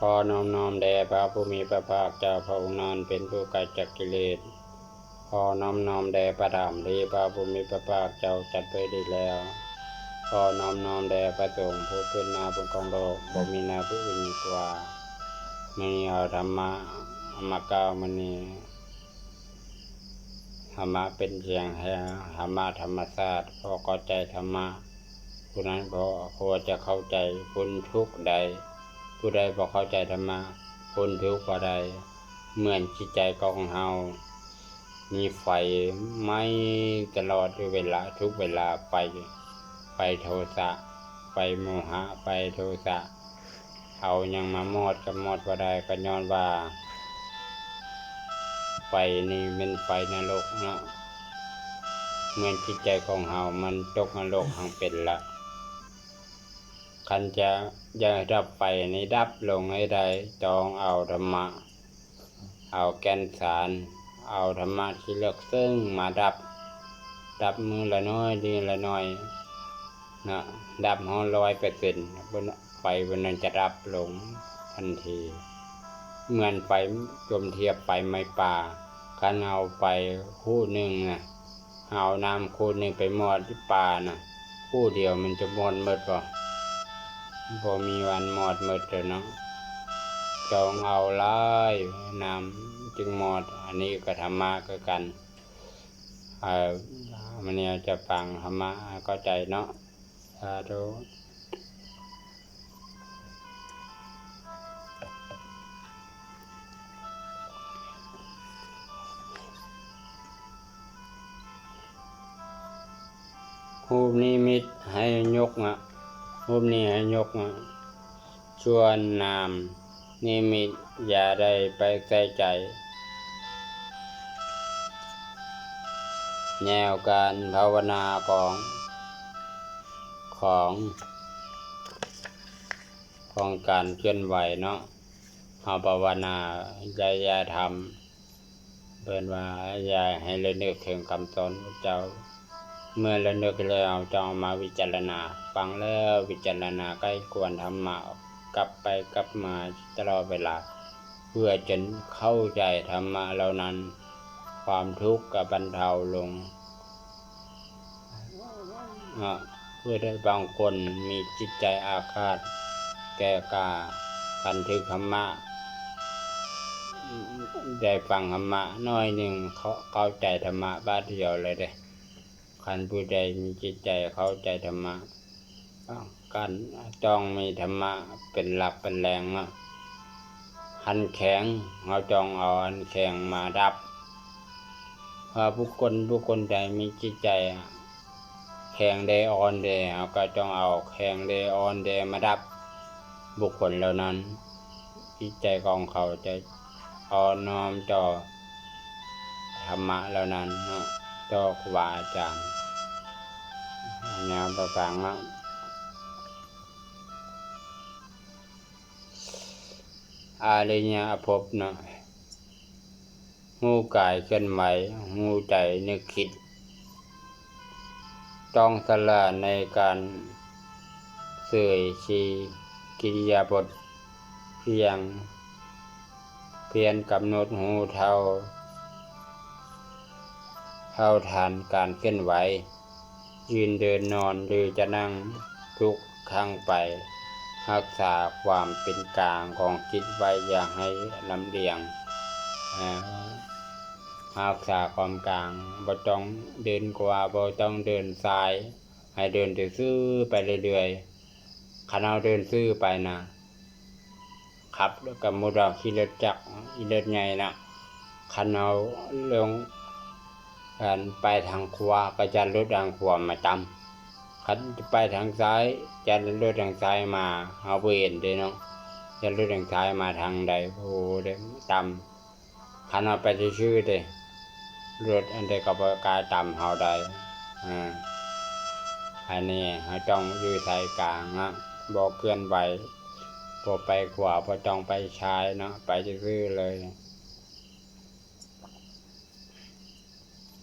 ขอน้อมน้อมแด่พระผู้มีพระภาคเจ้าพระองค์นั้นเป็นผู้ไกลจากกิเลส ขอน้อมน้อมแด่พระธรรมที่พระผู้มีพระภาคเจ้าจัดไว้ดีแล้ว ขอน้อมน้อมแด่พระสงฆ์ผู้ขึ้นนาบนกองโลกบ่มีนาผู้อื่นกว่ามีเอาธรรมะมะเก้าวมณีธรรมะเป็นเสียงแห่งธรรมะธรรมศาสตร์พอเข้าใจธรรมะผู้นั้นพอพอจะเข้าใจคุณทุกใด ผู้ใดพอกเข้าใจธรรมะคุณทุกข์บ่ใด เหมือนจิตใจของเฮามีไฟไหม้ตลอดเวลาทุกเวลาไฟไฟโทสะไฟโมหะไฟโทสะ เอายังมามอดกับมอดบ่ได้ก็ย้อนว่า ไฟนี่เป็นไฟนรกเนาะเหมือนจิตใจของเฮามันตกนรกหังเป็นละ คันจะยังดับไฟนี้ดับลงให้ได้จองเอาธรรมะ เอาแกนสาร เอาธรรมะที่เลือกซึ่งมาดับ ดับมือละน้อยดีละน้อยนะดับห้อร้อยเปอร์เซ็นต์ไฟบนนั้นจะดับลงทันที เหมือนไฟจมเทียบไฟไม้ป่าคันเอาไปคู่หนึ่งนะเอาน้ำคู่หนึ่งไปหมอดที่ป่านะคู่เดียวมันจะหมดหมดป่ะ พอมีวันหมดหมดเลยเนาะจองเอาไล่นำจึงหมดอันนี้ก็ธรรมะก็กันเอ่อมันเนี่ยจะฟังธรรมะเข้าใจเนาะสาธุรูปนิมิตให้ยกอะ รูปนี้ให้ยกชวนนามนิมิตอย่าได้ไปใส่ใจ แนวการภาวนาของของ ของการเคลื่อนไหวเนาะเฮาภาวนาอย่าอย่าทำเปินว่าอย่าให้ระลึกถึงคำสอนพระเจ้า เมื่อระลึกแล้วจะเอามาวิจารณา ฟังแล้ววิจารณาใกล้ควรธรรมะกลับไปกลับมาตลอดเวลา เพื่อจนเข้าใจธรรมะเหล่านั้น ความทุกข์กับบรรเทาลงเพื่อได้บางคนมีจิตใจอาฆาต แก่กากันทึกธรรมะได้ฟังธรรมะน้อยหนึ่งเขาเข้าใจธรรมะบ้าเดียวเลยเด้ คันผู้ใดมีจิตใจเข้าใจธรรมะการจ้องมีธรรมะเป็นหลักเป็นแรงอะหันแข็งเราจองเอาหันแข็งมาดับพอผู้คนผู้คนใดมีจิตใจแข็งเดอ่อนเดเราก็จองเอาแข็งเดอ่อนเดมาดับ บุคคลเหล่านั้น จิตใจของเขาจะอ่อนน้อมต่อธรรมะเหล่านั้นต่อครูบาอาจารย์ แนวประฟังเนาะอาริยภพเนาะหูกายเคลื่อนไหวหูใจนึกคิด ต้องสละในการเสื่อยชีกิริยาบทเพียง เพียนกำหนดหูเท่า เท่าทานการเคลื่อนไหว ยืนเดินนอนหรือจะนั่งทุกครั้งไป รักษาความเป็นกลางของจิตไว้อย่าให้ลำเลียงรักษาความกลางบ่ต้องเดินกว่าบ่ต้องเดินซ้าย ให้เดินซื่อไปเรื่อยๆคันเดินซื่อไปนะขับกับมุดาขี่รถจักรอีรถใหญ่นะคันเอาลง กันไปทางขวาก็จะรถทางขวามาจำคันไปทางซ้ายจะเลือทางซ้ายมาเอาเวนเด้เนาะจะลือทางซ้ายมาทางใดโอ้เด้ตำคันเอาไปชื่อๆเด้เลือดอันใดก็บกายตำเฮาได้อ่าอันนี้เฮาต้องอยู่ไทยกลางนะบ่เคลื่อนไหวบ่ไปขวาบ่ต้องไปซ้ายเนาะไปซื่อเลย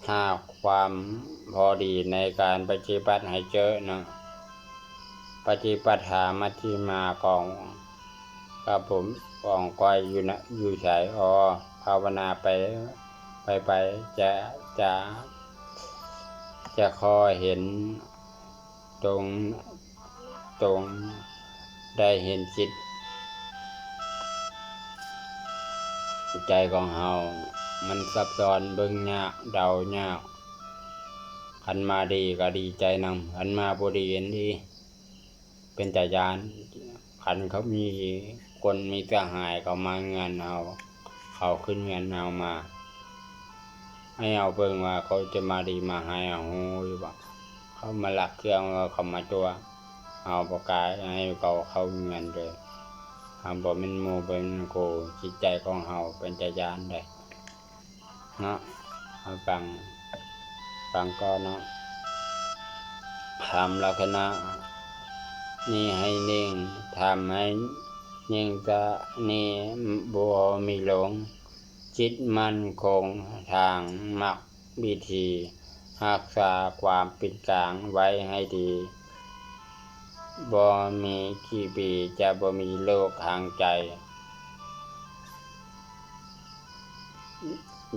หาความพอดีในการปฏิบัติให้เจอเนาะปฏิปทามัชฌิมาของครับผมอ่องก้อยอยู่นะอยู่ฉายอภาวนาไปไปไปจะจะจะคอยเห็นตรงตรงได้เห็นจิต ใจของเฮา มันซับซ้อนเบิ่งยากเดายากคันมาดีก็ดีใจนำคันมาบ่ดีเห็นดี เป็นตายานคันเขามีคนมีสหายเขามาเงินเอา เขาขึ้นเงินเอามา ให้เอาเบิ่งว่าเขาจะมาดีมาให้เอาฮู้อยู่บ่เขามาหลักเครื่องเขามาตัว เอาประกายให้เขาเข้าเงินเลยหาบ่ม่นหมู่เป็นโกจิตใจของเฮาเป็นตายานได้ เนาะเอาฟังฟังก็เนาะทำลักษณะนี่ให้นิ่งทำให้นิ่งจะนี่บัวมีหลง จิตมันคงทางมักวิธีรักษาความเป็นกลางไว้ให้ดีบ่มีกี่ปีจะบ่มีโรคทางใจ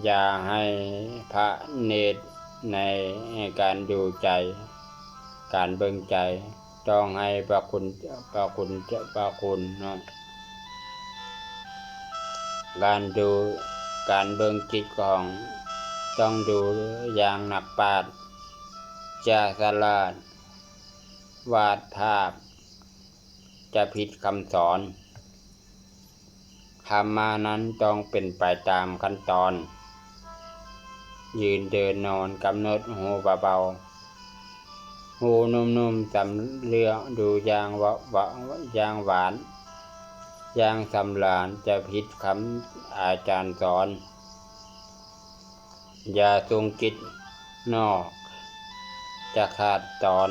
อย่าให้พระเนตรในการดูใจ การเบิ่งใจ ต้องให้พระคุณพระคุณพระคุณเนาะการดูการเบิ่งจิตของต้องดูอย่างหนักปาดจะสลาดวาดภาพ จะผิดคำสอน ธรรมานั้นต้องเป็นไปตามขั้นตอน ยืนเดินนอนกำหนดหูเบาๆหูนุ่มๆสำเลืองดูยางวะวะยางหวานยางสำลานจะผิดคำอาจารย์สอน อย่าทรงจิตนอก จะขาดตอน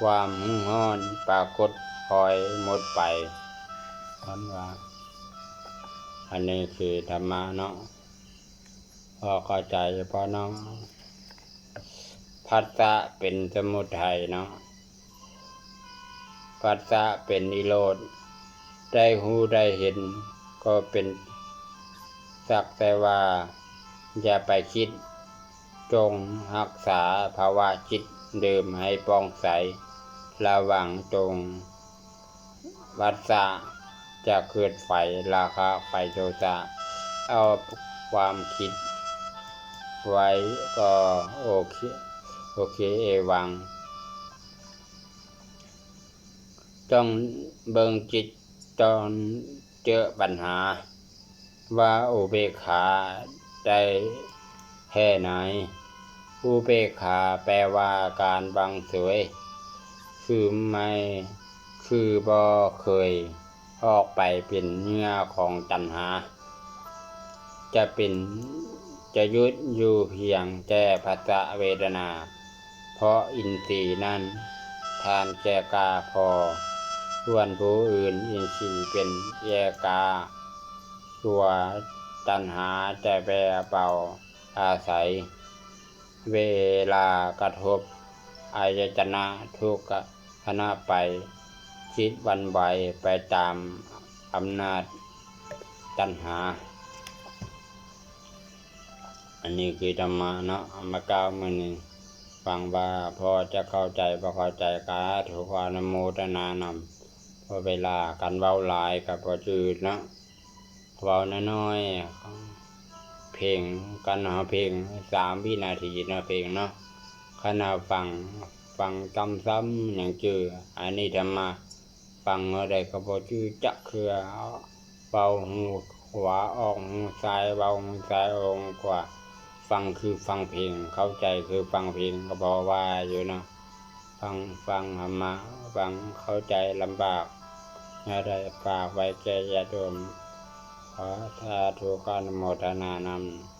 ความหึงห้อนปรากฏคอยหมดไปท่านว่า อันนี้คือธรรมะเนาะพอเข้าใจพราะเนาะพัสสะเป็นสมุทัยเนาะพัสสะเป็นนิโรธ ได้หูได้เห็น ก็เป็นสักแต่ว่า อย่าไปคิด จงรักษาภาวะจิตเดิมให้ปองใส ระว่างตรงวัฏสะ จะเกิดไฟราคะไฟโทสะเอาความคิด ไว้ก็โอเคโอเคเอวัง ต้องเบิ่งจิตตอนเจอปัญหา ว่าอุเบกขาได้แค่ไหนอุเบกขาแปลว่าการบังสวย คือไม่ คือบ่เคย ออกไปเป็นเนื้อของตัณหา จะเป็นจะยุดอยู่เพียงแก่ภัสสะเวทนา เพราะอินทรีย์นั้น ทานแก่กาพอ ส่วนผู้อื่นอินทรีย์เป็นแยกาตัวตัณหาจะแปรเป่าอาศัย เวลากระทบอายตนะทุกขณะไป จิตหวันไหวไปตามอำนาจตัณหา อันนี้คือธรรมะเนาะเอามาก้าวมือหนึ่งฟังว่าพอจะเข้าใจพอเข้าใจกาถูกวานโมทนานำพอเวลากันเว้าหลายกับพอจืดเนาะเว้าน้อยๆเพลงกันหาเพลงสามวินาทีนาะเพลงเนาะขณะฟังฟังซ้ำๆอย่างจืออันนี้ธรรมะ ฟังอะไรก็พอจือจักเคือเบาหูขวาออกหูซ้ายเบาหูซ้ายออกขวาฟังคือฟังเพลงเข้าใจคือฟังเพลงก็บอกว่าอยู่นะฟังฟังธรรมะฟังเข้าใจลำบากอะไรฝากไว้แก่ญาติโยมขอสาธุการโมทนานำ